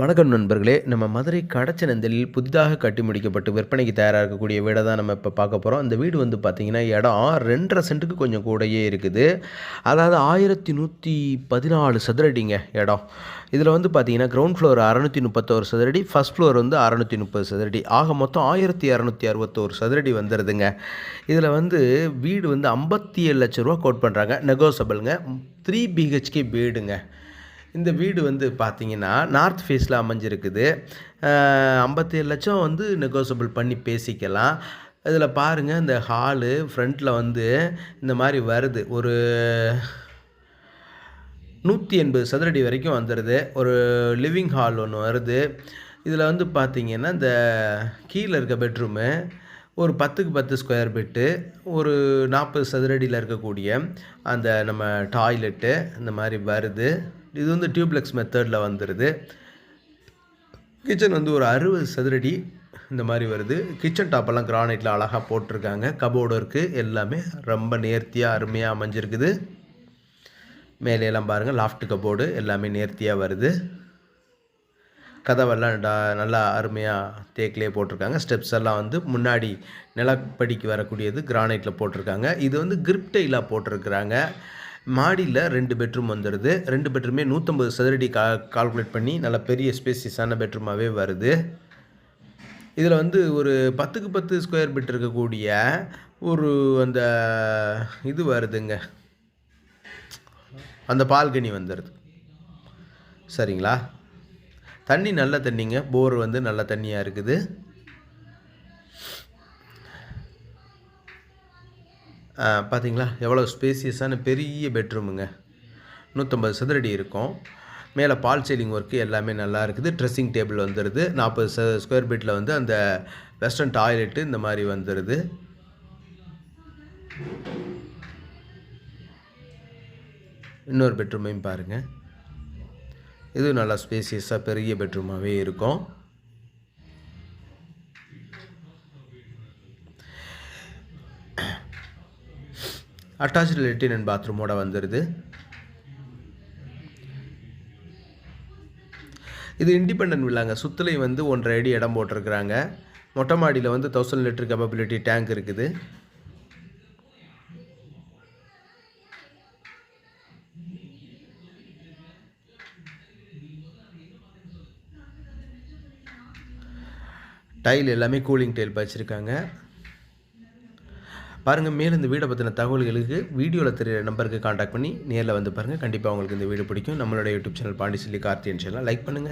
வணக்கம் நண்பர்களே. நம்ம மதுரை கடச்சனந்தலில் புதிதாக கட்டி முடிக்கப்பட்டு விற்பனைக்கு தயாராக இருக்கக்கூடிய வீடை தான் நம்ம இப்போ பார்க்க போகிறோம் அந்த வீடு வந்து பார்த்திங்கன்னா இடம் ரெண்டரை சென்ட்டுக்கு கொஞ்சம் கூடயே இருக்குது. அதாவது ஆயிரத்தி நூற்றி பதினாலு சதுரடிங்க இடம். இதில் வந்து பார்த்திங்கன்னா கிரவுண்ட் ஃப்ளோர் அறநூற்றி முப்பத்தோரு சதுரடி ஃபஸ்ட் ஃப்ளோர் வந்து அறநூற்றி முப்பது சதுரடி. ஆக மொத்தம் ஆயிரத்தி இரநூத்தி அறுபத்தோரு சதுரடி வந்துடுதுங்க இதில் வந்து வீடு வந்து ஐம்பத்தி ஏழு லட்ச ரூபா கோட் பண்ணுறாங்க நெகோசபிளுங்க த்ரீ பிஹெச்கே வீடுங்க. இந்த வீடு வந்து பார்த்தீங்கன்னா நார்த் ஃபேஸில் அமைஞ்சிருக்குது. ஐம்பத்தேழு லட்சம் வந்து நெகோசபிள் பண்ணி பேசிக்கலாம். இதில் பாருங்கள் இந்த ஹாலு ஃப்ரண்ட்டில் வந்து இந்த மாதிரி வருது. ஒரு நூற்றி எண்பது சதுரடி வரைக்கும் வந்துடுது ஒரு லிவிங் ஹால் ஒன்று வருது. இதில் வந்து பார்த்திங்கன்னா இந்த கீழே இருக்க பெட்ரூமு ஒரு பத்துக்கு பத்து ஸ்கொயர் ஃபீட்டு ஒரு நாற்பது சதுரடியில் இருக்கக்கூடிய அந்த நம்ம டாய்லெட்டு இந்த மாதிரி வருது. இது வந்து டியூப்ளெக்ஸ் மெத்தடில் வந்துடுது கிச்சன் வந்து ஒரு அறுபது சதுரடி இந்த மாதிரி வருது. கிச்சன் டாப்பெல்லாம் கிரானைட்டில் அழகாக போட்டிருக்காங்க. கபோர்டு இருக்குது எல்லாமே ரொம்ப நேர்த்தியாக அருமையாக அமைஞ்சிருக்குது. மேலேலாம் பாருங்கள் லாஃப்ட் கபோர்டு எல்லாமே நேர்த்தியாக வருது. கதவெல்லாம் டா நல்லா அருமையாக தேக்கிலே போட்டிருக்காங்க. ஸ்டெப்ஸ் எல்லாம் வந்து முன்னாடி நிலப்படிக்கு வரக்கூடியது கிரானைட்டில் போட்டிருக்காங்க. இது வந்து கிரிப்டைலாக போட்டிருக்கிறாங்க. மாடியில் ரெண்டு பெட்ரூம் வந்துடுது ரெண்டு பெட்ரூமே நூற்றம்பது சதுரடி கா கால்குலேட் பண்ணி நல்ல பெரிய ஸ்பேசியஸான பெட்ரூமாகவே வருது. இதில் வந்து ஒரு பத்துக்கு பத்து ஸ்கொயர் பிட் இருக்கக்கூடிய ஒரு அந்த இது வருதுங்க. அந்த பால்கனி வந்துடுது சரிங்களா? தண்ணி நல்ல தண்ணிங்க. போர் வந்து நல்ல தண்ணியாக இருக்குது. பார்த்தீங்களா எவ்வளோ ஸ்பேசியஸான பெரிய பெட்ரூமுங்க நூற்றம்பது சதுரடி இருக்கும். மேலே பால் சீலிங் ஒர்க்கு எல்லாமே நல்லா இருக்குது. ட்ரெஸ்ஸிங் டேபிள் வந்துடுது நாற்பது ச ஸ்கொயர் ஃபீட்டில் வந்து அந்த வெஸ்டர்ன் டாய்லெட்டு இந்த மாதிரி வந்துடுது இன்னொரு பெட்ரூமையும் பாருங்கள் இது நல்லா ஸ்பேசியஸாக பெரிய பெட்ரூமாகவே இருக்கும். அட்டாச்சு லெட்டின் அண்ட் பாத்ரூமோட வந்துடுது இது இண்டிபெண்ட் வில்லாங்க. சுற்றுலை வந்து ஒன்றரை அடி இடம் போட்டிருக்கிறாங்க. மொட்டை மாடியில் வந்து தௌசண்ட் லிட்டர் கெப்பபிலிட்டி டேங்க் இருக்குது. டைல் எல்லாமே கூலிங் டைல் வச்சுருக்காங்க பாருங்கள் மேலும் இந்த வீடை பற்றின தகவல்களுக்கு வீடியோவில் தெரியிற நம்பருக்கு காண்டாக்ட் பண்ணி நேரில் வந்து பாருங்கள் கண்டிப்பாக உங்களுக்கு இந்த வீடு பிடிக்கும். நம்மளோட YouTube channel Pandiselli Karthiyan channel like பண்ணுங்கள்